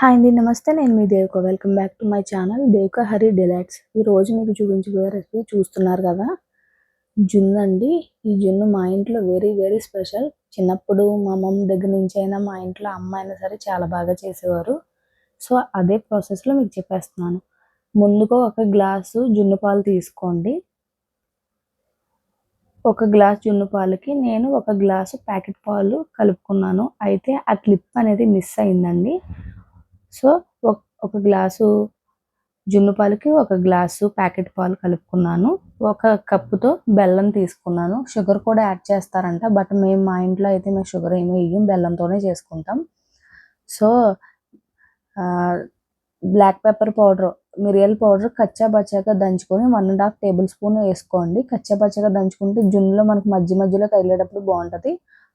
Hi అండి నమస్తే. నేను మీ Devika. Welcome back to my channel Devika Hari delights ఈ రోజు మీకు చూపించబోయే రెసిపీ చూస్తున్నారు కదా? జున్ను అండి. ఈ జున్ను మా ఇంట్లో వెరీ వెరీ స్పెషల్ చిన్నప్పుడు మా మమ్మీ దగ్గర నుంచి అయినా మా ఇంట్లో అమ్మ అయినా సరే చాలా బాగా చేసేవారు. సో అదే ప్రాసెస్లో మీకు చెప్పేస్తున్నాను. ముందుగా ఒక గ్లాసు జున్ను పాలు తీసుకోండి. ఒక గ్లాస్ జున్ను పాలకి నేను ఒక గ్లాసు ప్యాకెట్ పాలు కలుపుకున్నాను. అయితే ఆ క్లిప్ అనేది మిస్ అయిందండి. సో ఒక గ్లాసు జున్ను పాలకి ఒక గ్లాసు ప్యాకెట్ పాలు కలుపుకున్నాను. ఒక కప్పుతో బెల్లం తీసుకున్నాను. షుగర్ కూడా యాడ్ చేస్తారంట బట్ మేము మా ఇంట్లో అయితే మేము షుగర్ ఏమీ వేయం బెల్లంతోనే చేసుకుంటాం. సో బ్లాక్ పెప్పర్ పౌడర్ మిరియల్ పౌడర్ కచ్చా బచ్చాగా దంచుకొని one and half tablespoon వేసుకోండి. కచ్చా బచ్చాగా దంచుకుంటే జున్నులో మనకు మధ్య మధ్యలో కదిలేటప్పుడు బాగుంటుంది.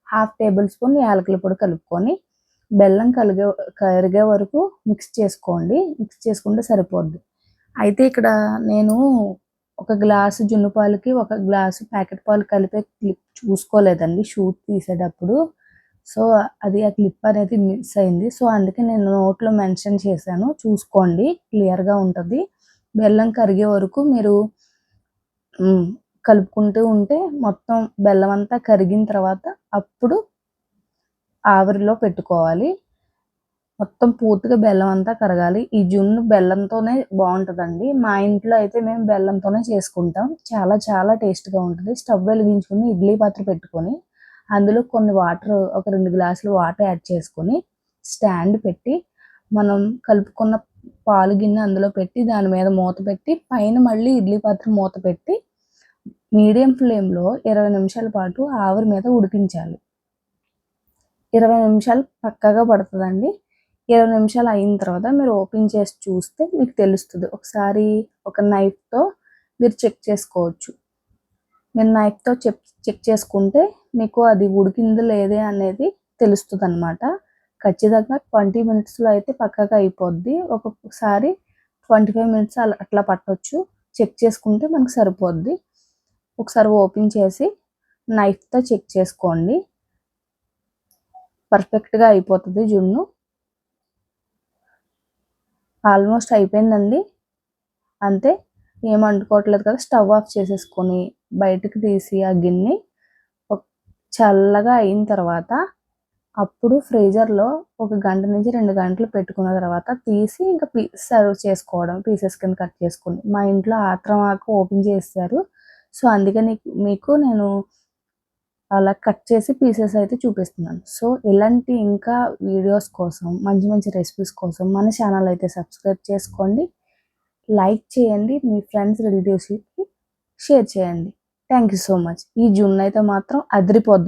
హాఫ్ టేబుల్ స్పూన్ యాలకుల పొడి కలుపుకొని బెల్లం కలిగే కరిగే వరకు మిక్స్ చేసుకోండి. మిక్స్ చేసుకుంటే సరిపోద్ది. అయితే ఇక్కడ నేను ఒక గ్లాసు జున్ను పాలకి ఒక గ్లాసు ప్యాకెట్ పాలు కలిపే క్లిప్ చూసుకోలేదండి. షూట్ తీసేటప్పుడు. సో అది ఆ క్లిప్ అనేది మిస్ అయింది. సో అందుకే నేను నోట్లో మెన్షన్ చేశాను. చూసుకోండి. క్లియర్గా ఉంటుంది. బెల్లం కరిగే వరకు మీరు కలుపుకుంటూ ఉంటే మొత్తం బెల్లం అంతా కరిగిన తర్వాత అప్పుడు ఆవిరిలో పెట్టుకోవాలి. మొత్తం పూర్తిగా బెల్లం అంతా కరగాలి. ఈ జున్ను బెల్లంతోనే బాగుంటుందండి. మా ఇంట్లో అయితే మేము బెల్లంతోనే చేసుకుంటాం. చాలా చాలా టేస్ట్గా ఉంటుంది. స్టవ్ వెలిగించుకొని ఇడ్లీ పాత్ర పెట్టుకొని అందులో కొన్ని వాటర్ ఒక రెండు గ్లాసులు వాటర్ యాడ్ చేసుకొని స్టాండ్ పెట్టి మనం కలుపుకున్న పాలు గిన్నె అందులో పెట్టి దాని మీద మూత పెట్టి పైన మళ్ళీ ఇడ్లీ పాత్ర మూత పెట్టి మీడియం ఫ్లేమ్లో ఇరవై నిమిషాల పాటు ఆవిరి మీద ఉడికించాలి. ఇరవై నిమిషాలు పక్కగా పడుతుందండి. ఇరవై నిమిషాలు అయిన తర్వాత మీరు ఓపెన్ చేసి చూస్తే మీకు తెలుస్తుంది. ఒకసారి ఒక నైఫ్తో మీరు చెక్ చేసుకోవచ్చు. మీరు నైఫ్తో చెక్ చెక్ చేసుకుంటే మీకు అది ఉడికింది లేదే అనేది తెలుస్తుంది అనమాట ఖచ్చితంగా ట్వంటీ మినిట్స్లో అయితే పక్కగా అయిపోద్ది. ఒక్కొక్కసారి ట్వంటీ ఫైవ్ మినిట్స్ అలా అట్లా పట్టవచ్చు చెక్ చేసుకుంటే మనకు సరిపోద్ది. ఒకసారి ఓపెన్ చేసి నైఫ్తో చెక్ చేసుకోండి. పర్ఫెక్ట్గా అయిపోతుంది జున్ను. ఆల్మోస్ట్ అయిపోయిందండి. అంతే ఏం అంటుకోవట్లేదు కదా స్టవ్ ఆఫ్ చేసేసుకొని బయటకు తీసి ఆ గిన్నె చల్లగా అయిన తర్వాత అప్పుడు ఫ్రీజర్లో ఒక గంట నుంచి రెండు గంటలు పెట్టుకున్న తర్వాత తీసి ఇంకా పీ సర్వ్ చేసుకోవడం పీసెస్ కింద కట్ చేసుకుని. మా ఇంట్లో ఆత్రం ఆకు ఓపెన్ చేస్తారు. సో అందుకని మీకు నేను అలా కట్ చేసి పీసెస్ అయితే చూపిస్తున్నాను. సో ఇలాంటి ఇంకా వీడియోస్ కోసం మంచి మంచి రెసిపీస్ కోసం మన ఛానల్ అయితే సబ్స్క్రైబ్ చేసుకోండి. లైక్ చేయండి. మీ ఫ్రెండ్స్ రిలేటివ్స్కి షేర్ చేయండి. Thank you so much. ఈ జూన్ అయితే మాత్రం అదిరిపోద్దండి